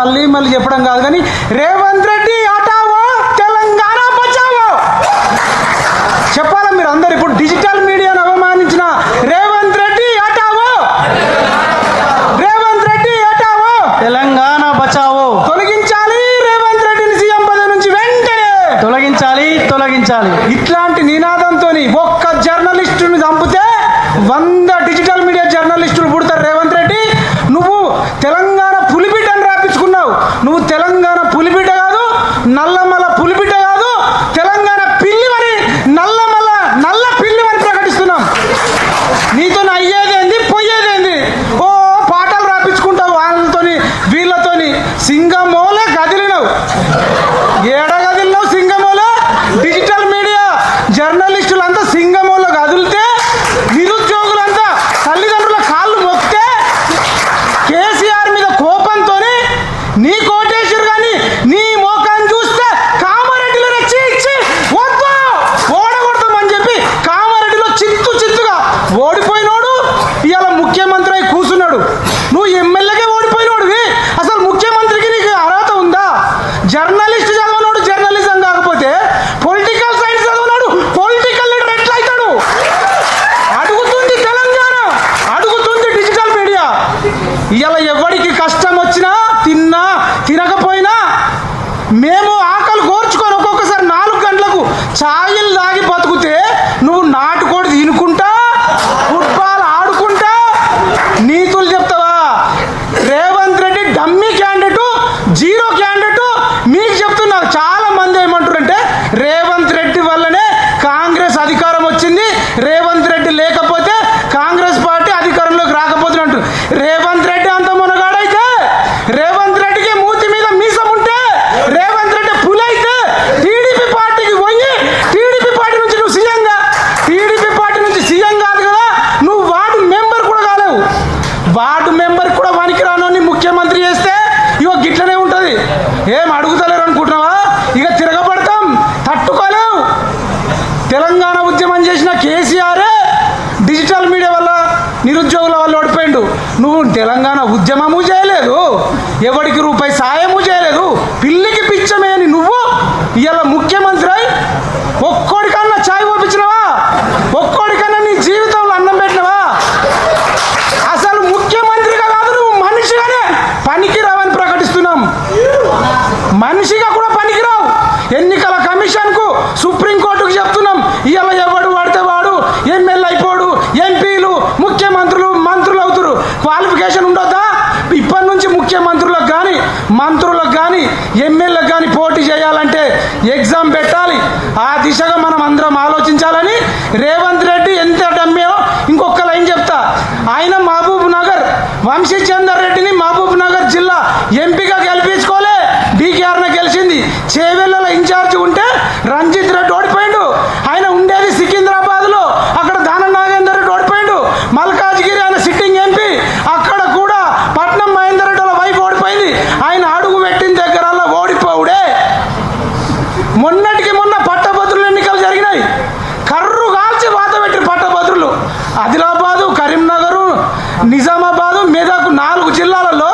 మళ్ళీ మళ్ళీ చెప్పడం కాదు కానీ రేవంత్ రెడ్డి హటావో తెలంగాణ బచావో. చెప్పాలా మీరు అందరు? ఇప్పుడు డిజిటల్ మీడియాను అవమానించిన రేవంత్ రెడ్డి హటావో రేవంత్ రెడ్డి హటావో తెలంగాణ బచావో. తొలగించాలి రేవంత్ రెడ్డిని సీఎం పదవి నుంచి వెంటనే. తొలగించాలి తొలగించాలి. ఇట్లాంటి నినాదంతో ఒక్క జర్నలిస్టుని చంపితే వంద డిజిటల్ మీడియా సింగమోలే కదిలినవు ఏడ గదిలినావు సింగమోలో? డిజిటల్ మీడియా జర్నలిస్టులంతా సింగమోలో కదిలితే నిరుద్యోగులంతా తల్లిదండ్రుల కాళ్ళు మొక్కితే కేసీఆర్ మీద కోపంతో నీ కోటేశ్వర్ కానీ నీ మోకాన్ని చూస్తే కామారెడ్డిలో రెచ్చి ఇచ్చి వద్దు! ఓడగొడతామని చెప్పి కామారెడ్డిలో చిత్తు చిత్తుగా ఓడిపోయి జర్నలిస్ట్ చదవనోడు జర్నలిజం కాకపోతే పొలిటికల్ సైన్స్ చదవనోడు పొలిటికల్ లీడర్ ఎట్లా అవుతాడు అడుగుతుంది తెలంగాణ అడుగుతుంది డిజిటల్ మీడియా. ఇలా ఎవరికి కష్టం వచ్చినా తిన్నా తినకపోయినా మేము చాలా మంది ఏమంటారంటే నువ్వు తెలంగాణ ఉద్యమము చేయలేదు. ఎవడికి రూపాయి సాయము చేయలేదు. పిల్లికి పిచ్చమే అని నువ్వు ఇవాళ ముఖ్యమంత్రులకు కానీ మంత్రులకు కానీ ఎమ్మెల్యేలకు కానీ పోటీ చేయాలంటే ఎగ్జామ్ పెట్టాలి. ఆ దిశగా మనం అందరం ఆలోచించాలని రేవంత్ రెడ్డి ఎంత డమ్మేయో ఇంకొక లైన్ చెప్తా. ఆయన మహబూబ్ నగర్ వంశీచందర్ రెడ్డి ఆదిలాబాదు కరీంనగరు నిజామాబాదు మెదక్ నాలుగు జిల్లాలలో